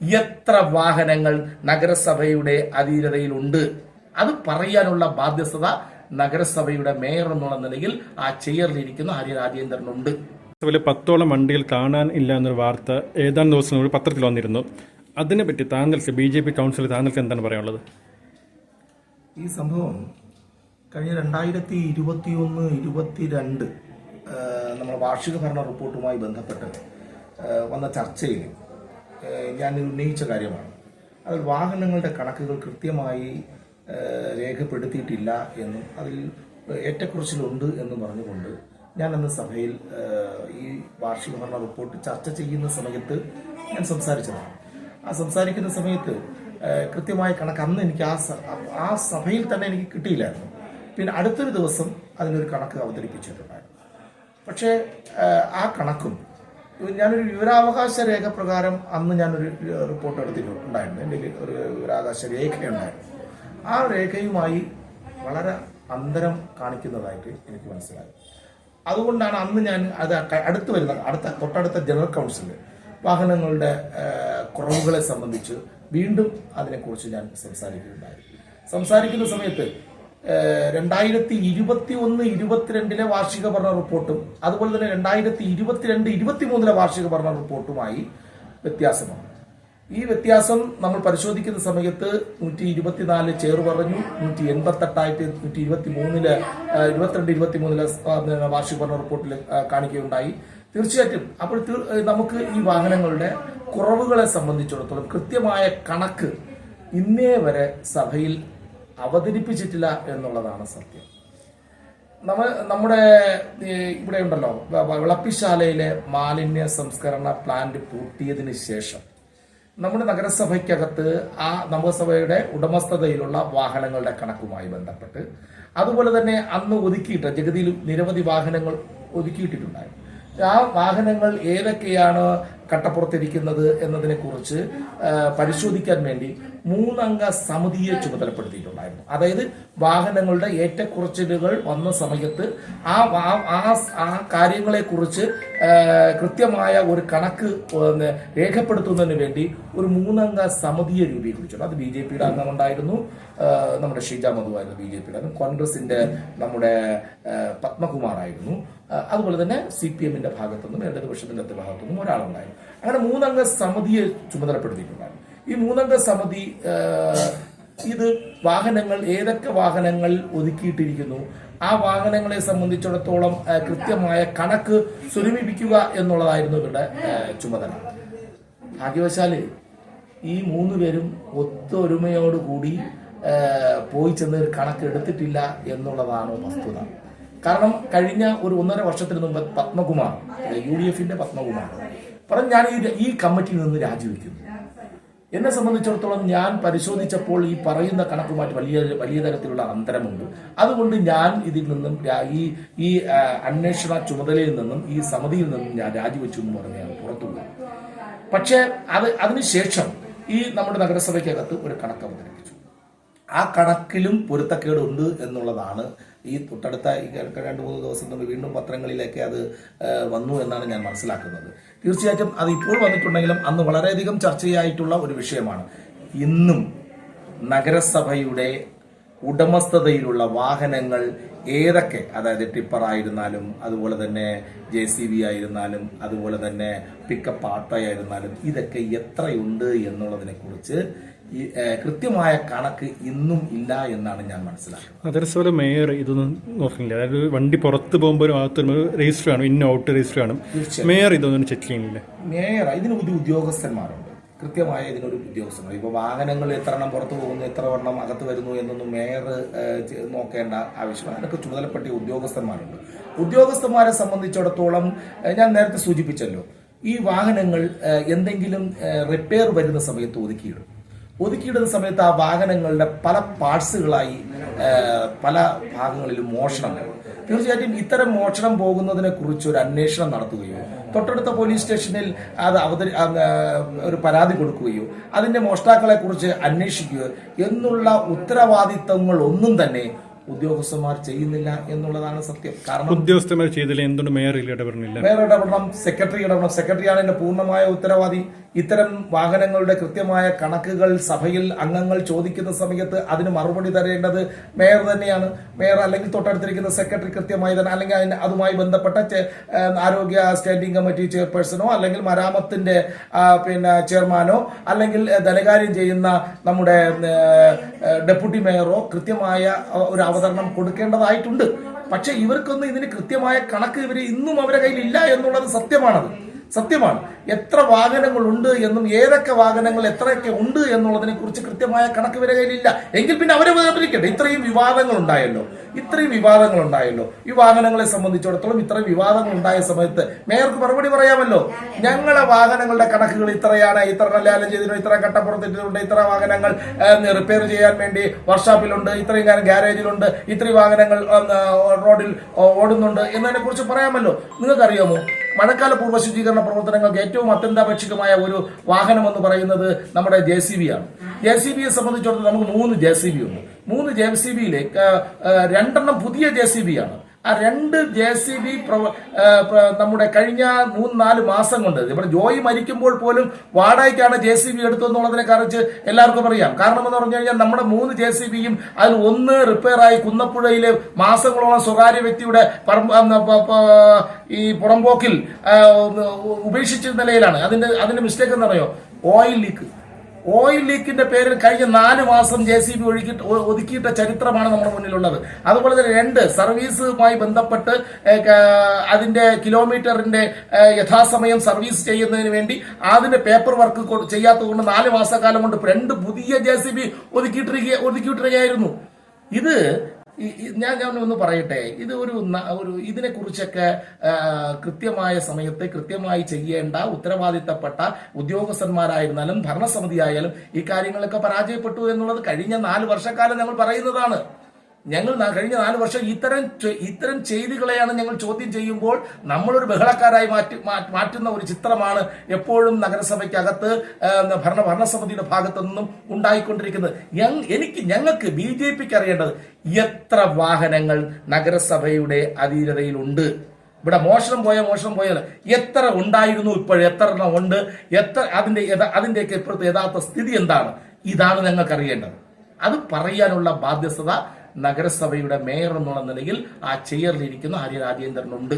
എത്ര വാഹനങ്ങൾ നഗരസഭയുടെ അധീനതയിലുണ്ട്? അത് പറയാനുള്ള ബാധ്യസ്ഥത നഗരസഭയുടെ മേയർ എന്നുള്ള നിലയിൽ ആ ചെയറിലിരിക്കുന്ന ഹരി രാജേന്ദ്രനുണ്ട് അതുപോലെ പത്തോളം വണ്ടികൾ കാണാൻ ഇല്ല എന്നൊരു വാർത്ത ഏതാനും ദിവസം പത്രത്തിൽ വന്നിരുന്നു. അതിനെപ്പറ്റി താങ്കൾക്ക് ബി ജെ പി കൗൺസിൽ താങ്കൾക്ക് എന്താണ് പറയാനുള്ളത്? ഈ സംഭവം കഴിഞ്ഞ രണ്ടായിരത്തി ഇരുപത്തി ഒന്ന് ഇരുപത്തിരണ്ട് നമ്മുടെ വാർഷിക ഭരണ റിപ്പോർട്ടുമായി ബന്ധപ്പെട്ട് വന്ന ചർച്ചയിൽ ഞാൻ ഉന്നയിച്ച കാര്യമാണ്. അതിൽ വാഹനങ്ങളുടെ കണക്കുകൾ കൃത്യമായി രേഖപ്പെടുത്തിയിട്ടില്ല എന്നും അതിൽ ഏറ്റക്കുറച്ചിലുണ്ട് എന്നും പറഞ്ഞുകൊണ്ട് ഞാൻ അന്ന് സഭയിൽ ഈ വാർഷിക ഭരണ റിപ്പോർട്ട് ചർച്ച ചെയ്യുന്ന സമയത്ത് ഞാൻ സംസാരിച്ചതാണ്. ആ സംസാരിക്കുന്ന സമയത്ത് കൃത്യമായ കണക്ക് അന്ന് എനിക്ക് ആ ആ സഭയിൽ തന്നെ എനിക്ക് കിട്ടിയില്ലായിരുന്നു. പിന്നെ അടുത്തൊരു ദിവസം അതിനൊരു കണക്ക് അവതരിപ്പിച്ചിട്ടുണ്ടായിരുന്നു. പക്ഷേ ആ കണക്കും ഞാനൊരു വിവരാവകാശ രേഖ പ്രകാരം അന്ന് ഞാനൊരു റിപ്പോർട്ട് എടുത്തിട്ടുണ്ടായിരുന്നു എന്റെ ഒരു വിവരാവകാശ രേഖയുണ്ടായിരുന്നു. ആ രേഖയുമായി വളരെ അന്തരം കാണിക്കുന്നതായിട്ട് എനിക്ക് മനസ്സിലായി. അതുകൊണ്ടാണ് അന്ന് ഞാൻ അത് അടുത്ത് വരുന്ന അടുത്ത തൊട്ടടുത്ത ജനറൽ കൗൺസിൽ വാഹനങ്ങളുടെ കുറവുകളെ സംബന്ധിച്ച് വീണ്ടും അതിനെക്കുറിച്ച് ഞാൻ സംസാരിക്കുകയുണ്ടായി. സംസാരിക്കുന്ന സമയത്ത് രണ്ടായിരത്തി ഇരുപത്തി ഒന്ന് ഇരുപത്തിരണ്ടിലെ വാർഷിക ഭരണ റിപ്പോർട്ടും അതുപോലെ തന്നെ രണ്ടായിരത്തി ഇരുപത്തിരണ്ട് ഇരുപത്തി മൂന്നിലെ വാർഷിക ഭരണ റിപ്പോർട്ടുമായി വ്യത്യാസമാണ് ഈ വ്യത്യാസം നമ്മൾ പരിശോധിക്കുന്ന സമയത്ത് നൂറ്റി ഇരുപത്തിനാല് ചേർ പറഞ്ഞു നൂറ്റി എൺപത്തെട്ടായിട്ട് നൂറ്റി ഇരുപത്തി മൂന്നിൽ ഇരുപത്തിരണ്ട് ഇരുപത്തി മൂന്നിലെ വാർഷിക ഭരണ റിപ്പോർട്ടിൽ കാണിക്കുകയുണ്ടായി. തീർച്ചയായിട്ടും അപ്പോൾ നമുക്ക് ഈ വാഹനങ്ങളുടെ കുറവുകളെ സംബന്ധിച്ചിടത്തോളം കൃത്യമായ കണക്ക് ഇന്നേ വരെ സഭയിൽ അവതരിപ്പിച്ചിട്ടില്ല എന്നുള്ളതാണ് സത്യം. നമ്മൾ നമ്മുടെ ഇവിടെ ഉണ്ടല്ലോ വിളപ്പിശാലയിലെ മാലിന്യ സംസ്കരണ പ്ലാന്റ് പൂട്ടിയതിന് ശേഷം നമ്മുടെ നഗരസഭയ്ക്കകത്ത് ആ നഗരസഭയുടെ ഉടമസ്ഥതയിലുള്ള വാഹനങ്ങളുടെ കണക്കുമായി ബന്ധപ്പെട്ട് അതുപോലെ തന്നെ അന്ന് ഒതുക്കിയിട്ട് ജഗതിയിൽ നിരവധി വാഹനങ്ങൾ ഒതുക്കിയിട്ടിട്ടുണ്ടായിരുന്നു ആ വാഹനങ്ങൾ ഏതൊക്കെയാണ് കട്ടപ്പുറത്തിരിക്കുന്നത് എന്നതിനെ കുറിച്ച് പരിശോധിക്കാൻ വേണ്ടി മൂന്നംഗ സമിതിയെ ചുമതലപ്പെടുത്തിയിട്ടുണ്ടായിരുന്നു. അതായത് വാഹനങ്ങളുടെ ഏറ്റക്കുറച്ചിലുകൾ വന്ന സമയത്ത് ആ ആ കാര്യങ്ങളെ കാര്യങ്ങളെക്കുറിച്ച് കൃത്യമായ ഒരു കണക്ക് രേഖപ്പെടുത്തുന്നതിന് വേണ്ടി ഒരു മൂന്നംഗ സമിതിയെ രൂപീകരിച്ചു അത് ബി ജെ പിയുടെ അംഗമുണ്ടായിരുന്നു. നമ്മുടെ ഷീജ മധുവായിരുന്നു ബി ജെ പിയുടെ കോൺഗ്രസിന്റെ നമ്മുടെ പത്മകുമാർ പത്മകുമാറായിരുന്നു. അതുപോലെ തന്നെ സി പി എമ്മിന്റെ ഭാഗത്തുനിന്നും ഇടതുപക്ഷത്തിന്റെ ഭാഗത്തുനിന്നും ഒരാളുണ്ടായിരുന്നു. അങ്ങനെ മൂന്നംഗ സമിതിയെ ചുമതലപ്പെടുത്തിയിട്ടുണ്ടായിരുന്നു. ഈ മൂന്നംഗ സമിതി ഇത് വാഹനങ്ങൾ ഏതൊക്കെ വാഹനങ്ങൾ ഒതുക്കിയിട്ടിരിക്കുന്നു ആ വാഹനങ്ങളെ സംബന്ധിച്ചിടത്തോളം കൃത്യമായ കണക്ക് സ്വരൂപിപ്പിക്കുക എന്നുള്ളതായിരുന്നു ഇവരുടെ ചുമതല. ഭാഗ്യവശാൽ ഈ മൂന്ന് പേരും ഒത്തൊരുമയോടുകൂടി പോയി ചെന്ന് കണക്ക് എടുത്തിട്ടില്ല എന്നുള്ളതാണ് വസ്തുത. കാരണം കഴിഞ്ഞ ഒരു ഒന്നര വർഷത്തിന് മുമ്പ് പത്മകുമാർ യു ഡി എഫിന്റെ പത്മകുമാർ പറഞ്ഞു ഞാൻ ഈ ഈ കമ്മിറ്റിയിൽ നിന്ന് രാജിവെക്കുന്നു. എന്നെ സംബന്ധിച്ചിടത്തോളം ഞാൻ പരിശോധിച്ചപ്പോൾ ഈ പറയുന്ന കണക്കുമായിട്ട് വലിയ വലിയ തരത്തിലുള്ള അന്തരമുണ്ട്. അതുകൊണ്ട് ഞാൻ ഇതിൽ നിന്നും ഈ ഈ അന്വേഷണ ചുമതലയിൽ നിന്നും ഈ സമിതിയിൽ നിന്നും ഞാൻ രാജിവെച്ചു എന്ന് പറഞ്ഞാണ് പുറത്തുള്ളത് പക്ഷേ അത് അതിനുശേഷം ഈ നമ്മുടെ നഗരസഭയ്ക്കകത്ത് ഒരു കണക്ക് അവതരിപ്പിച്ചു. ആ കണക്കിലും പൊരുത്തക്കേടുണ്ട് എന്നുള്ളതാണ് ഈ തൊട്ടടുത്ത രണ്ട് മൂന്ന് ദിവസം കൊണ്ട് വീണ്ടും പത്രങ്ങളിലേക്ക് അത് വന്നു എന്നാണ് ഞാൻ മനസ്സിലാക്കുന്നത്. തീർച്ചയായിട്ടും അത് ഇപ്പോൾ വന്നിട്ടുണ്ടെങ്കിലും അന്ന് വളരെയധികം ചർച്ചയായിട്ടുള്ള ഒരു വിഷയമാണ്. ഇന്നും നഗരസഭയുടെ ഉടമസ്ഥതയിലുള്ള വാഹനങ്ങൾ ഏതൊക്കെ? അതായത് ടിപ്പർ ആയിരുന്നാലും അതുപോലെ തന്നെ ജെ സി ബി ആയിരുന്നാലും അതുപോലെ തന്നെ പിക്കപ്പ് ആട്ടോയായിരുന്നാലും ഇതൊക്കെ എത്രയുണ്ട് എന്നുള്ളതിനെ കുറിച്ച് ഈ, കൃത്യമായ കണക്ക് ഇന്നും ഇല്ല എന്നാണ് ഞാൻ മനസ്സിലാക്കുന്നത്. അതേസമയം മേയർ ഇതൊന്നും നോക്കുന്നില്ല. അതായത് വണ്ടി പുറത്ത് പോകുമ്പോൾ ഒരു ഭാഗത്ത് രജിസ്റ്റർ ആണ് ഇന്ന ഔട്ട് രജിസ്റ്റർ ആണ് മേയർ ഇതൊന്നും ചെക്ക് ചെയ്യുന്നില്ല. മേയർ ഇതിന് ഒരു ഉദ്യോഗസ്ഥന്മാരുണ്ട്. കൃത്യമായ ഇതിനൊരു ഉദ്യോഗസ്ഥന്മാർ. ഇപ്പോൾ വാഹനങ്ങൾ എത്ര എണ്ണം പുറത്തു പോകുന്നു എത്ര എണ്ണം അകത്ത് വരുന്നു എന്നൊന്നും മേയർ നോക്കേണ്ട ആവശ്യമാണ് അതിനൊക്കെ ചുമതലപ്പെട്ട ഉദ്യോഗസ്ഥന്മാരുണ്ട്. ഉദ്യോഗസ്ഥന്മാരെ സംബന്ധിച്ചിടത്തോളം ഞാൻ നേരത്തെ സൂചിപ്പിച്ചല്ലോ. ഈ വാഹനങ്ങൾ എന്തെങ്കിലും റിപ്പയർ വരുന്ന സമയത്ത് ഒതുക്കിയിടും. ഒതുക്കിയിടുന്ന സമയത്ത് ആ വാഹനങ്ങളുടെ പല പാർട്സുകളായി പല ഭാഗങ്ങളിലും മോഷണം. തീർച്ചയായിട്ടും ഇത്തരം മോഷണം പോകുന്നതിനെ കുറിച്ച് ഒരു അന്വേഷണം നടത്തുകയോ തൊട്ടടുത്ത പോലീസ് സ്റ്റേഷനിൽ അത് അവതരി ഒരു പരാതി കൊടുക്കുകയോ അതിന്റെ മോഷ്ടാക്കളെ കുറിച്ച് അന്വേഷിക്കുകയോ എന്നുള്ള ഉത്തരവാദിത്തങ്ങൾ ഒന്നും തന്നെ ഉദ്യോഗസ്ഥന്മാർ ചെയ്യുന്നില്ല എന്നുള്ളതാണ് സത്യം. കാരണം ഉദ്യോഗസ്ഥന്മാർ ചെയ്തില്ല എന്തുകൊണ്ട് മേയർ ഇടപെടണം സെക്രട്ടറി ഇടപെടണം. സെക്രട്ടറിയാണ് എന്റെ പൂർണമായ ഉത്തരവാദി. ഇത്തരം വാഹനങ്ങളുടെ കൃത്യമായ കണക്കുകൾ സഭയിൽ അംഗങ്ങൾ ചോദിക്കുന്ന സമയത്ത് അതിന് മറുപടി തരേണ്ടത് മേയർ തന്നെയാണ്. മേയർ അല്ലെങ്കിൽ തൊട്ടടുത്തിരിക്കുന്ന സെക്രട്ടറി കൃത്യമായി തന്നെ അല്ലെങ്കിൽ അതിന് അതുമായി ബന്ധപ്പെട്ട ആരോഗ്യ സ്റ്റാൻഡിംഗ് കമ്മിറ്റി ചെയർപേഴ്സണോ അല്ലെങ്കിൽ മരാമത്തിന്റെ പിന്നെ ചെയർമാനോ അല്ലെങ്കിൽ ധനകാര്യം ചെയ്യുന്ന നമ്മുടെ ഡെപ്യൂട്ടി മേയറോ കൃത്യമായ ഒരു അവതരണം കൊടുക്കേണ്ടതായിട്ടുണ്ട്. പക്ഷെ ഇവർക്കൊന്നും ഇതിന് കൃത്യമായ കണക്ക് ഇവർ ഇന്നും അവരുടെ കയ്യിൽ ഇല്ല എന്നുള്ളത് സത്യമാണത്. സത്യമാണ്. എത്ര വാഹനങ്ങൾ ഉണ്ട് എന്നും ഏതൊക്കെ വാഹനങ്ങൾ എത്രയൊക്കെ ഉണ്ട് എന്നുള്ളതിനെ കുറിച്ച് കൃത്യമായ കണക്ക് വരകയിലില്ല എങ്കിൽ പിന്നെ അവരെ വേർതിരിക്കട്ടെ. ഇത്രയും വിവാദങ്ങൾ ഉണ്ടായല്ലോ. ഇത്രയും വിവാദങ്ങൾ ഉണ്ടായല്ലോ. ഈ വാഹനങ്ങളെ സംബന്ധിച്ചിടത്തോളം ഇത്രയും വിവാദങ്ങൾ ഉണ്ടായ സമയത്ത് മേയർക്ക് മറുപടി പറയാമല്ലോ. ഞങ്ങളെ വാഹനങ്ങളുടെ കണക്കുകൾ ഇത്രയാണ്. ഇത്ര കല്യാണം ചെയ്തിട്ടുണ്ട് ഇത്ര കട്ടപ്പുറത്തിട്ടുണ്ട് ഇത്ര വാഹനങ്ങൾ റിപ്പയർ ചെയ്യാൻ വേണ്ടി വർക്ക്ഷോപ്പിലുണ്ട് ഇത്രയും കാലം ഗ്യാരേജിലുണ്ട് ഇത്രയും വാഹനങ്ങൾ റോഡിൽ ഓടുന്നുണ്ട് എന്നതിനെ കുറിച്ച് പറയാമല്ലോ. നിങ്ങൾക്കറിയാമോ? മഴക്കാല പൂർവ ശുചീകരണ പ്രവർത്തനങ്ങൾക്ക് ഏറ്റവും അത്യന്താപേക്ഷികമായ ഒരു വാഹനം എന്ന് പറയുന്നത് നമ്മുടെ ജെ സി ബി ആണ്. ജെ സി ബിയെ സംബന്ധിച്ചിടത്തോളം നമുക്ക് മൂന്ന് ജെ സി ബി ഉണ്ട്. മൂന്ന് ജെ സി ബിയിലെ രണ്ടെണ്ണം പുതിയ ജെ സി ബി ആണ് ആ രണ്ട് ജെ സി ബി നമ്മുടെ കഴിഞ്ഞ മൂന്ന് നാല് മാസം കൊണ്ട്. ഇവിടെ ജോയി മരിക്കുമ്പോൾ പോലും വാടകയ്ക്കാണ് ജെ സി ബി എടുത്തതെന്നുള്ളതിനെ കുറിച്ച് എല്ലാവർക്കും അറിയാം. കാരണം എന്ന് പറഞ്ഞു കഴിഞ്ഞാൽ നമ്മുടെ മൂന്ന് ജെ സി ബിയും അതിൽ ഒന്ന് റിപ്പയറായി കുന്നപ്പുഴയിലെ മാസങ്ങളോളം സ്വകാര്യ വ്യക്തിയുടെ ഈ പുറംപോക്കിൽ ഉപേക്ഷിച്ച നിലയിലാണ്. അതിന്റെ അതിന്റെ മിസ്റ്റേക്ക് എന്നറിയോ ഓയിൽ ലീക്ക് ഓയിൽ ലീക്കിന്റെ പേരിൽ കഴിഞ്ഞ നാല് മാസം ജെ സി ബി ഒഴുകി ഒതുക്കിയിട്ട ചരിത്രമാണ് നമ്മുടെ മുന്നിലുള്ളത്. അതുപോലെ തന്നെ രണ്ട് സർവീസുമായി ബന്ധപ്പെട്ട് അതിന്റെ കിലോമീറ്ററിന്റെ യഥാസമയം സർവീസ് ചെയ്യുന്നതിന് വേണ്ടി അതിന്റെ പേപ്പർ വർക്ക് ചെയ്യാത്തത് ചെയ്യാത്തതുകൊണ്ട് നാല് മാസക്കാലം കൊണ്ട് രണ്ട് പുതിയ ജെ സി ബി ഒതുക്കിയിട്ടിരിക്കുക ഒതുക്കിയിട്ടിരിക്കുകയായിരുന്നു. ഇത് ഞാൻ ഞാൻ ഒന്ന് പറയട്ടെ. ഇത് ഒരു ഒരു ഇതിനെ കുറിച്ചൊക്കെ കൃത്യമായ സമയത്ത് കൃത്യമായി ചെയ്യേണ്ട ഉത്തരവാദിത്തപ്പെട്ട ഉദ്യോഗസ്ഥന്മാരായിരുന്നാലും ഭരണസമിതി ആയാലും ഈ കാര്യങ്ങളൊക്കെ പരാജയപ്പെട്ടു എന്നുള്ളത് കഴിഞ്ഞ നാല് വർഷക്കാലം ഞങ്ങൾ പറയുന്നതാണ്. ഞങ്ങൾ കഴിഞ്ഞ നാല് വർഷം ഇത്തരം ഇത്തരം ചെയ്തികളെയാണ് ഞങ്ങൾ ചോദ്യം ചെയ്യുമ്പോൾ നമ്മളൊരു ബഹളക്കാരായി മാറ്റി മാറ്റുന്ന ഒരു ചിത്രമാണ് എപ്പോഴും നഗരസഭയ്ക്കകത്ത് ഭരണ ഭരണസമിതിയുടെ ഭാഗത്തു നിന്നും ഉണ്ടായിക്കൊണ്ടിരിക്കുന്നത് എനിക്ക് ഞങ്ങൾക്ക് ബി ജെ പിക്ക് അറിയേണ്ടത് എത്ര വാഹനങ്ങൾ നഗരസഭയുടെ അധീനതയിലുണ്ട്. ഇവിടെ മോഷണം പോയ മോഷണം പോയാൽ എത്ര ഉണ്ടായിരുന്നു ഇപ്പോൾ? എത്ര എണ്ണം ഉണ്ട്? എത്ര അതിന്റെ അതിന്റെയൊക്കെ ഇപ്പോഴത്തെ യഥാർത്ഥ സ്ഥിതി എന്താണ്? ഇതാണ് ഞങ്ങൾക്ക് അറിയേണ്ടത് അത് പറയാനുള്ള ബാധ്യസ്ഥത നഗരസഭയുടെ മേയർ എന്നുള്ള നിലയിൽ ആ ചെയറിലിരിക്കുന്ന ഹരി രാജേന്ദ്രനുണ്ട്